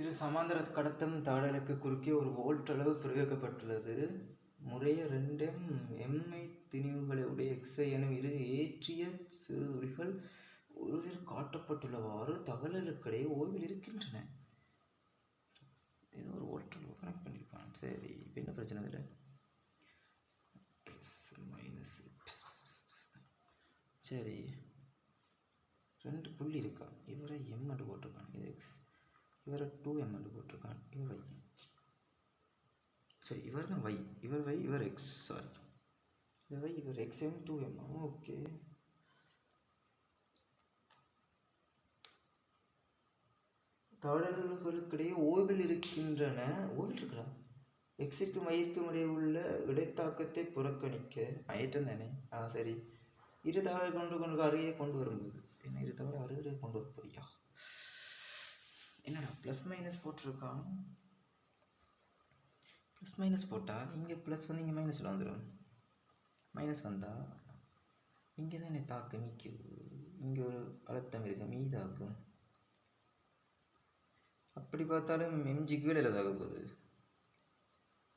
இது சமாந்தர கடத்தும் தாடலுக்கு குறுக்கே ஒரு வோல்ட் அளவு பிரயோகிக்கப்பட்டுள்ளது. முறைய ரெண்டு எம்ஐ திணிவுகளை உடைய எக்ஸை எனும் இரு ஏற்றிய சிறுதுளிகள் உருவில் காட்டப்பட்டுள்ளவாறு தகவல்களுக்கிடையே ஓய்வில் இருக்கின்றன. ஏதோ ஒரு வோல்ட் அளவு கனெக்ட் பண்ணியிருப்பான் சரி இப்போ என்ன பிரச்சனை இதில்? ப்ளஸ் மைனஸ் சரி ரெண்டு புள்ளி இருக்கா? இவரை எம் என்று போட்டிருக்கான். இது எக்ஸ் இவரை டூ எம் என்று போட்டிருக்கான் இவர் வை சரி இவர் தான் வை இவர் வை இவர் எக்ஸ் சாரி இவர் வை இவர் X M two M okay. தொடர்களுக்கிடையே ஓய்வில் இருக்கின்றன. ஓய்வில் இருக்கிறா? எக்ஸுக்கு வயிற்கும் இடையே உள்ள இடைத்தாக்கத்தை புறக்கணிக்க மயற்றம் தானே? ஆ சரி. இரு தகவலை கொண்டு கொண்டு அருகே கொண்டு வரும்போது. என்ன இரு தகவலை அருகே கொண்டு வரப்படியா என்னடா ப்ளஸ் மைனஸ் போட்டிருக்கான் ப்ளஸ் மைனஸ் போட்டால் இங்கே ப்ளஸ் வந்து இங்கே மைனஸில் வந்துடும் மைனஸ் வந்தால் இங்கே தானே தாக்கு நிற்கும் இங்கே ஒரு அழுத்தம் இருக்குது மீதாக்கும் அப்படி பார்த்தாலும் எம்ஜி கீழே தாக்க போகுது.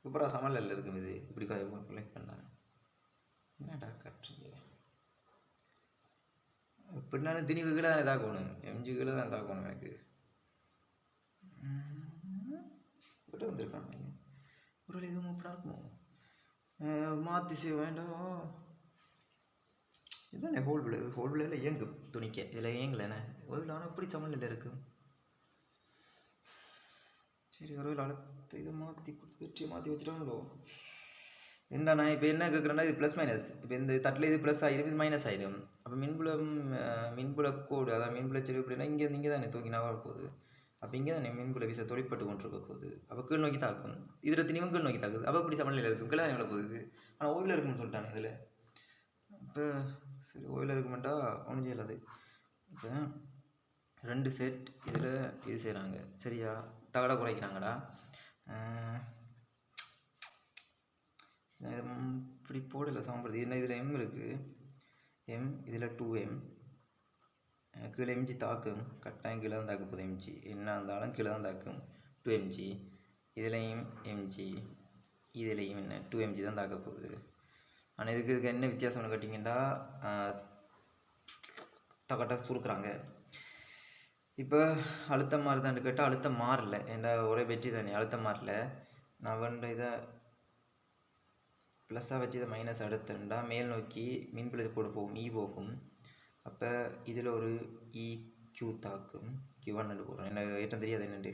சூப்பராக சமலில் இருக்கும் இது. இப்படி கலெக்ட் பண்ணாங்க என்னடா கட்டுறது எப்படினாலும் திணிவு கீழே தான் தாக்கணும். எம்ஜி கீழே தான் தாக்கணும் எனக்கு. விட்டு வந்திருக்காங்க ஒரு வேளை எதுவும் அப்படா இருக்குமோ மாற்றி செய்ய வேண்டாம் இதுதானே ஹோல் பிளே ஹோல் விளையில் இயங்கும் துணிக்க இதில் இயங்கலைண்ணே ஒரு ஆனால் எப்படி சமநிலையில் இருக்குது சரி ஒரு வேளை அடுத்த இதை மாற்றி வெற்றியை மாற்றி வச்சுட்டாங்களோ என்ன நான் இப்போ என்ன கேட்குறேன்னா இது ப்ளஸ் மைனஸ் இப்போ இந்த தட்டில் இது ப்ளஸ் ஆகிடும் இது மைனஸ் ஆகிடும் அப்போ மின்புலம் மின்புல கோடு அதான் மின்புல செலவு அப்படின்னா இங்கே இங்கே தானே தூக்கினா போகுது அப்போ இங்கே தான் மீன்குள்ள விசை தொழிற்பட்டு கொண்டிருக்க போகுது அப்போ கீழ் நோக்கி தாக்கும். இதில் திணிவும் கீழ் நோக்கி தாக்குது. அப்போ இப்படி சமநிலையில் இருக்கும். கீழே தானே போகுது. ஆனால் ஓய்வில் இருக்குன்னு சொல்லிட்டாங்க இதில். இப்போ சரி ஓய்வில் இருக்குமெண்டா ஒன்றும் செய்யலாது. இப்போ ரெண்டு செட் இதில் இது செய்கிறாங்க சரியா? தகடை குறைக்கிறாங்கடா. இது இப்படி போடலை சாம்பிடுது என்ன இதில் எம் இருக்குது எம் இதில் டூ எம் கீழே எம்ஜி தாக்கும். கட்டாயம் கீழே தான் தாக்க போகுது எம்ஜி என்ன இருந்தாலும் கீழே தான் தாக்கும் டூ எம்ஜி இதுலேயும் எம்ஜி இதுலேயும் என்ன? டூ எம்ஜி தான் தாக்க போகுது. ஆனால் இதுக்கு இதுக்கு என்ன வித்தியாசம்னு கேட்டிங்கன்னா தகட்டாக சுருக்குறாங்க. இப்போ அழுத்தம் மாறுதான்னு கேட்டால் அழுத்தம் மாறல. ஏன்டா ஒரே வெற்றி தானே அழுத்தம் மாறல. நான் வந்து இதை ப்ளஸ்ஸாக வச்சு இதை மைனஸ் அடுத்துண்டா மேல் நோக்கி மின்புலத்து கூட போகும் ஈ போகும். அப்போ இதில் ஒரு இ கியூ தாக்கும் கியூவான்னு ஒன்னு எனக்கு ஏற்றம் தெரியாது என்னண்டு.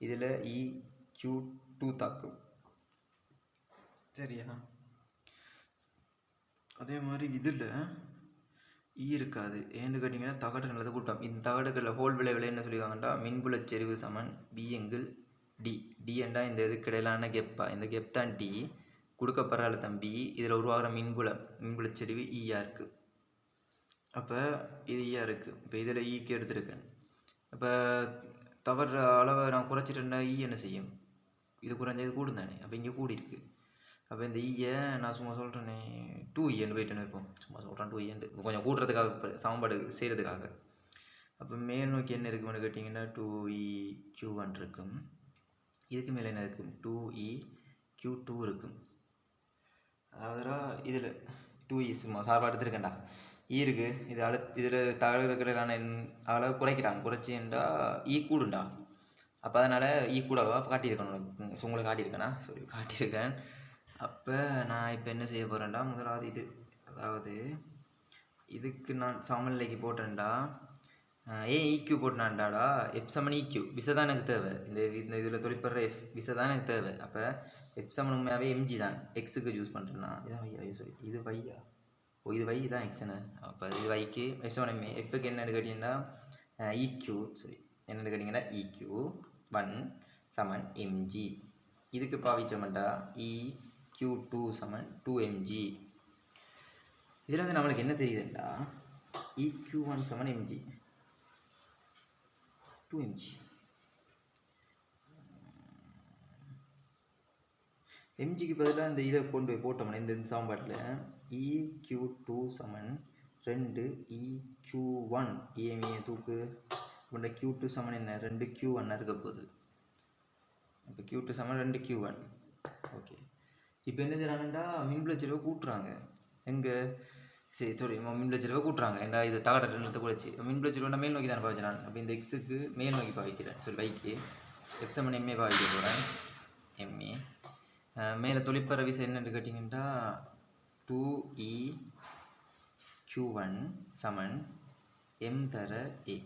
இதில் இ கியூ டூ தாக்கும். சரியா? அதே மாதிரி இதில் ஈ e இருக்காது. ஏன்னு கேட்டிங்கன்னா நல்லது கூட்டம். இந்த தகடுகளில் ஹோல் விளைவில் என்ன சொல்லியிருக்காங்கண்டா மின்புலச் செறிவு சமன் பி எங்கில் டி டி என்றா இந்த இதுக்கு இடையிலான கெப்பா. இந்த கெப் தான் டி கொடுக்கப்படுற அழுத்தம் பி இதில் உருவாகிற மின்புலம் மின்புலச் செறிவு e ஈயா இருக்குது அப்போ இது ஈயா இருக்குது இப்போ இதில் ஈக்கு எடுத்திருக்கேன். அப்போ தவறுற அளவை நான் குறைச்சிட்டேன்னா ஈ என்ன செய்யும்? இது குறைஞ்சது கூடும் தானே? அப்போ இங்கே கூடி இருக்கு. அப்போ இந்த ஈயை நான் சும்மா சொல்கிறேனே டூ ஈன்னு e போயிட்டேன்னு வைப்போம். சும்மா சொல்கிறேன் டூ ஈன்னு e கொஞ்சம் கூட்டுறதுக்காக சமன்பாடு செய்கிறதுக்காக அப்போ மேல் நோக்கி என்ன இருக்குன்னு கேட்டிங்கன்னா டூ இ கியூ ஒன் இருக்கும். இதுக்கு மேலே என்ன இருக்கும்? டூ இ கியூ டூ இருக்கும். அதாவது இதில் டூ இ சும்மா சார்பாக எடுத்துருக்கேன்டா. ஈ இருக்கு இது அழு இதில் தகவல்களான அளவு குறைக்கிறாங்க. குறைச்சின்றா ஈ கூடுண்டா. அப்போ அதனால் ஈ கூடவா காட்டியிருக்கேன் உனக்கு. உங்களுக்கு காட்டியிருக்கேனா? சரி காட்டியிருக்கேன். அப்போ நான் இப்போ என்ன செய்ய போகிறேன்டா முதலாவது இது. அதாவது இதுக்கு நான் சமநிலைக்கு போட்டேன்டா. ஏன் ஈக்யூ போட்டினான்டாடா? எப் சமன் ஈக்யூ விசை தான் எனக்கு தேவை. இந்த இந்த இதில் தொழிற்படுற எஃப் விசை தான் எனக்கு தேவை. அப்போ எப் சமன் உண்மையாகவே எம்ஜி தான். எக்ஸுக்கு யூஸ் பண்ணுறேன்னா இதான் வையா சாரி இது வையா இது வை தான் எக்ஸ்னு அப்போ இது வைக்கு எஃப் சமன் எஃப்க்கு என்னன்னு கேட்டிங்கன்னா இக்யூ சாரி என்னென்னு கேட்டிங்கன்னா இக்யூ ஒன் சமன் எம்ஜி இதுக்கு பாவிச்சோம்டா இ கியூ டூ சமன் டூ எம்ஜி இதில் வந்து நம்மளுக்கு என்ன தெரியுதுண்டா இ கியூ ஒன் சமன் எம்ஜி டூ எம்ஜி எம்ஜிக்கு பதிலாக இந்த இதை கொண்டு போய் போட்டோம்னா இந்த சாம்பாட்டில் இ கியூ டூ சமன் ரெண்டு இ கியூ ஒன் ஏமியை தூக்கு. உண்ட கியூ டூ சமன் என்ன? ரெண்டு கியூ ஒன்னாக இருக்க போகுது. இப்போ கியூ டூ சமன் ரெண்டு கியூ ஒன் ஓகே இப்போ என்ன செய்கிறாங்கன்னா மின்பிள செலவை கூட்டுறாங்க. எங்கே? சரி சாரி மின்பிள செலவை கூட்டுறாங்க. ஏன்டா இது தகட ரெண்டு குறைச்சி? மின்பிள செலவு மேல் நோக்கி தானே பாவிச்சேன் நான் அப்போ இந்த எக்ஸுக்கு மேல் நோக்கி பாவிக்கிறேன் சரி பைக்கு எஃப் செவன் எம்ஏ பாவிக்க போகிறேன் எம்ஏ மேலே தொழிற்பற விசை என்னன்னு கேட்டிங்கன்னா டூ இ க்யூ ஒன் சமன் எம் தர ஏ.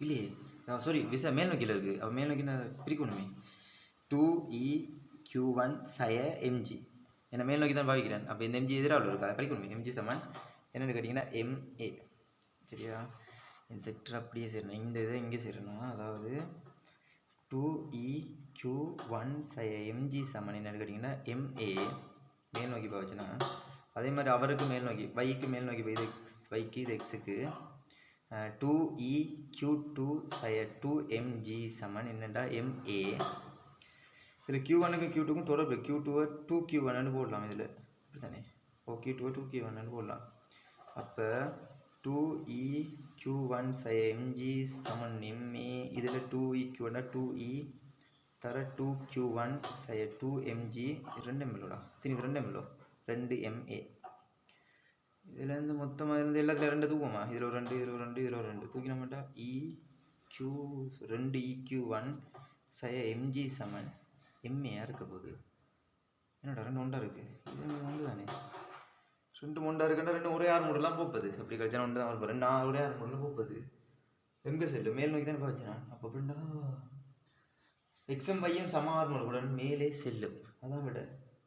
இல்லையே சாரி விசா மேல் நோக்கியில் இருக்குது அவள் மேல் நோக்கி நான் பிரிக்கணுமே. டூ இ க்யூ ஒன் சய எம்ஜி என்னை மேல் நோக்கி தான் பாவிக்கிறேன். அப்போ இந்த எம்ஜி எதிராக இருக்கா கழிக்கணுமே. எம்ஜி சமன் என்னென்னு கேட்டிங்கன்னா எம்ஏ சரியா? இந்த செக்டர் அப்படியே சேரணும். இந்த இதை இங்கே சேரணும். அதாவது டூ இ க்யூ ஒன் சய எம்ஜி சமன் என்னென்னு கேட்டிங்கன்னா எம்ஏ மேல் நோக்கி பாவச்சுன்னா அதே மாதிரி அவருக்கு மேல் நோக்கி வைக்கு மேல் நோக்கி போய் இது எக்ஸ் வைக்கு இது எக்ஸுக்கு டூ இ க்யூ டூ சய டூ எம்ஜி சமன். என்னென்னா எம்ஏ இதில் க்யூ ஒனுக்கும் க்யூ டூக்கும் தொடர்பு. க்யூ டூவை டூ க்யூ ஒன்னு போடலாம் இதில். அப்படித்தானே? ஓ க்யூ டூவை டூ க்யூ ஒன்னு போடலாம். அப்போ டூ இ க்யூ ஒன் சய எம்ஜி சமன் எம்ஏ இதில் டூ இ க்யூ ஒன்னா டூ இ தர டூ க்யூ ஒன் சய டூ எம்ஜி ரெண்டு எம்எல்லோடா திரும்பி ரெண்டு எம்எல்ஓ ரெண்டு எம்ஏ இதுலேருந்து மொத்தமாக இருந்து எல்லாத்துல ரெண்டு தூக்குமா இதில் ஒரு ரெண்டு இதில் ஒரு ரெண்டு இதில் ஒரு ரெண்டு. தூக்கின மாட்டா இ e, க்யூ ரெண்டு இக்யூ ஒன் சய எம்ஜி சமன். எம்ஏயாக இருக்க போகுது? என்னடா ரெண்டு ஒன்றா இருக்குது இது ஒன்று தானே? ரெண்டு மொண்டா இருக்குன்னா ரெண்டு ஒரே ஆறு மூடலாம் போப்பது. அப்படி கழிச்சா ஒன்று தான் இருப்போம் ரெண்டு ஆறு ஒரே ஆறு மூடில் போப்பது. எங்கே செல்லு மேல் நோக்கி தானே பார்த்துனா அப்போ அப்படின்னா எக்ஸம் வையம் சம ஆறு மூடக்கூடாது மேலே செல்லும். அதான் விட.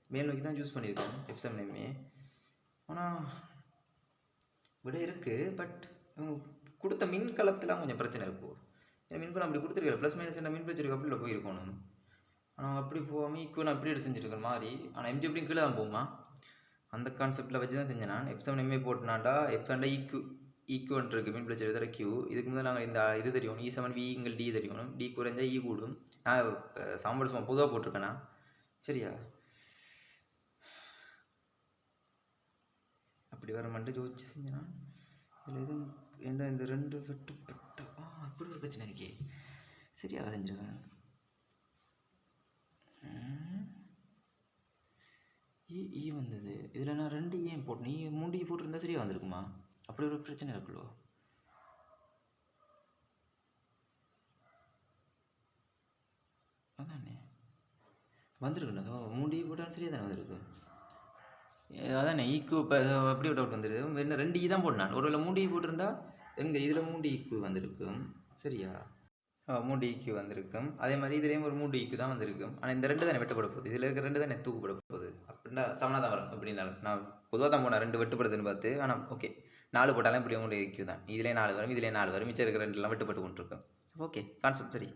மேல் நோக்கி தான் சூஸ் பண்ணியிருக்கேன் எப்சம் நேமே ஆனால் விட இருக்குது பட் கொடுத்த மின் களத்தில் கொஞ்சம் பிரச்சனை இருக்கும் ஏன்னா மின்கலம் அப்படி கொடுத்துருக்கல ப்ளஸ் மைனஸ் என்ன மின் பிரச்சனை அப்படியில் போயிருக்கணும் ஆனால் அப்படி போகாமல் ஈக்குவல் எடுத்து செஞ்சுட்ருக்குன்னு மாதிரி ஆனால் எம்ஜி எப்படியும் கீழே தான் போகுமா? அந்த கான்செப்டில் வச்சு தான் செஞ்சேன் நான். எப்சம் நேமே போட்டுனாண்டா எஃப் ஈக்யூ ஈக்குவன் இருக்குது மின் பிரச்சனை தர கியூ இதுக்கு முதல்ல நாங்கள் இந்த இது தெரியணும் e இ செவன் விங்கள் டி தெரியணும் டி குறைஞ்சா இ கூடும். நான் சாம்பார் சும்மா பொதுவாக போட்டிருக்கேண்ணா சரியா? அப்படி வர மட்டும் யோசிச்சு செஞ்சேனா? இதில் எதுவும் எந்த இந்த ரெண்டு வெட்டுப்பட்ட ஆ அப்படி ஒரு பிரச்சனை இருக்கே. சரியாக செஞ்சிருக்கேன் ஈ ஈ வந்தது? இதில் நான் ரெண்டு ஏன் போட்டேன் நீ மூண்டு ஈ போட்டிருந்தா சரியாக வந்திருக்குமா? அப்படி ஒரு பிரச்சனை இருக்குல்லோ. அதானே. வந்திருக்குண்ணா மூண்டு ஈ போட்டாலும் சரியாக தானே வந்திருக்கு? அதானே ஈக்கு இப்போ அப்படி டவுட் வந்துடுது என்ன ரெண்டு ஈ தான் போடணும் ஒருவேளை மூணு ஈ e போட்டிருந்தா எங்கள் இதில் மூணு ஈக்கு வந்திருக்கும். சரியா? ஆ, மூணு ஈக்கு வந்திருக்கும். அதே மாதிரி இதுலேயும் ஒரு மூணு ஈக்கு தான் வந்திருக்கும். ஆனால் இந்த ரெண்டு தானே வெட்டுப்பட போகுது. இதில் இருக்க ரெண்டு தானே தூக்குப்பட போகுது. அப்படின்னா சமனா தான் வரும். அப்படின்னாலும் நான் பொதுவாக தான் போனேன். ரெண்டு வெட்டுப்படுதுன்னு பார்த்து. ஆனால் ஓகே நாலு போட்டாலும் இப்படி மூணு ஈக்கு தான். இதிலே நாலு வரும் இதிலே நாலு வரும். மிச்சம் இருக்கிற ரெண்டுலாம் வெட்டுப்பட்டு கொண்டிருக்கும். ஓகே கான்செப்ட் சரி.